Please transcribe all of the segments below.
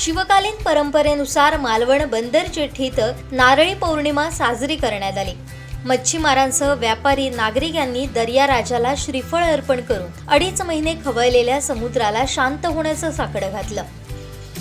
शिवकालीन परंपरेनुसार मालवण बंदर जेठीत नारळी पौर्णिमा साजरी करण्यात आली. मच्छीमारांसह व्यापारी नागरिक यांनी दर्या राजाला श्रीफळ अर्पण करून अडीच महिने खवळलेल्या समुद्राला शांत होण्याचं साकडं घातलं.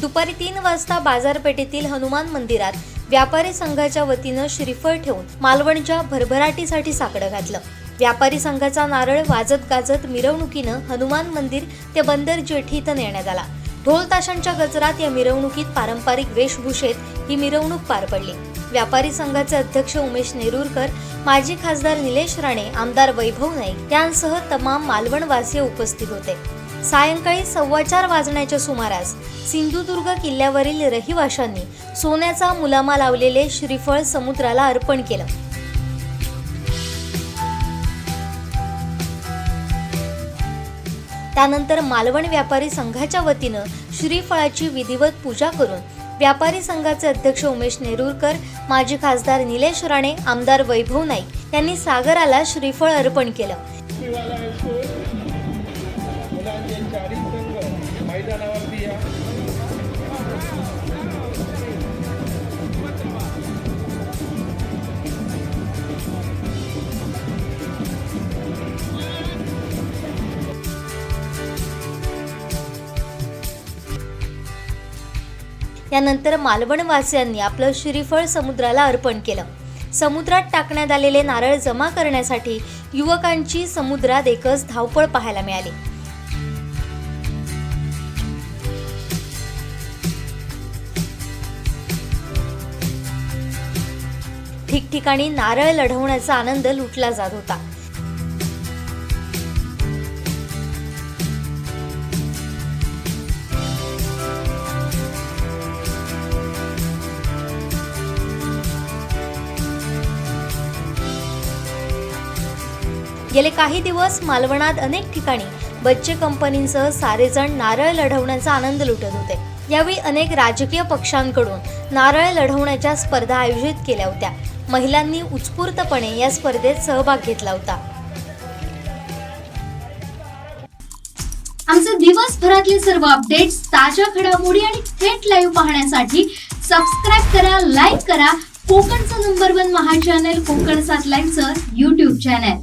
दुपारी तीन वाजता बाजारपेठेतील हनुमान मंदिरात व्यापारी संघाच्या वतीनं श्रीफळ ठेवून मालवणच्या भरभराटीसाठी साकडं घातलं. व्यापारी संघाचा नारळ वाजत गाजत मिरवणुकीनं हनुमान मंदिर ते बंदर जेठी इथं नेण्यात आला. ढोल ताशांच्या गजरात या मिरवणुकीत पारंपरिक वेशभूषेत ही मिरवणूक पार पडली. व्यापारी संघाचे अध्यक्ष उमेश नेरुरकर माजी खासदार निलेश राणे आमदार वैभव नाईक यांसह तमाम मालवणवासीय उपस्थित होते. सायंकाळी सव्वा चार वाजण्याच्या सुमारास सिंधुदुर्ग किल्ल्यावरील रहिवाशांनी सोन्याचा मुलामा लावलेले श्रीफळ समुद्राला अर्पण केलं. त्यानंतर मालवण व्यापारी संघाच्या वतीनं श्रीफळाची विधिवत पूजा करून व्यापारी संघाचे अध्यक्ष उमेश नेरुरकर माजी खासदार निलेश राणे आमदार वैभव नाईक यांनी सागराला श्रीफळ अर्पण केलं. यानंतर मालवणवासियांनी आपलं श्रीफळ समुद्राला अर्पण केलं. समुद्रात टाकण्यात आलेले नारळ जमा करण्यासाठी युवकांची समुद्रात एकच धावपळ पाहायला मिळाली. ठिकठिकाणी नारळ लढवण्याचा आनंद लुटला जात होता. गेले काही दिवस मालवणात अनेक ठिकाणी बच्चे कंपनींसह सारेजण नारळ लढवण्याचा आनंद लुटत होते. यावेळी अनेक राजकीय पक्षांकडून नारळ लढवण्याच्या स्पर्धा आयोजित केल्या होत्या. महिलांनी उत्स्फूर्तपणे या स्पर्धेत सहभाग घेतला होता. आमचे दिवसभरातले सर्व अपडेट्स ताज्या घडामोडी आणि थेट लाईव्ह पाहण्यासाठी सबस्क्राईब करा लाईक करा. कोकणचं नंबर वन महा चॅनल कोकण सात लाईनचं युट्यूब चॅनल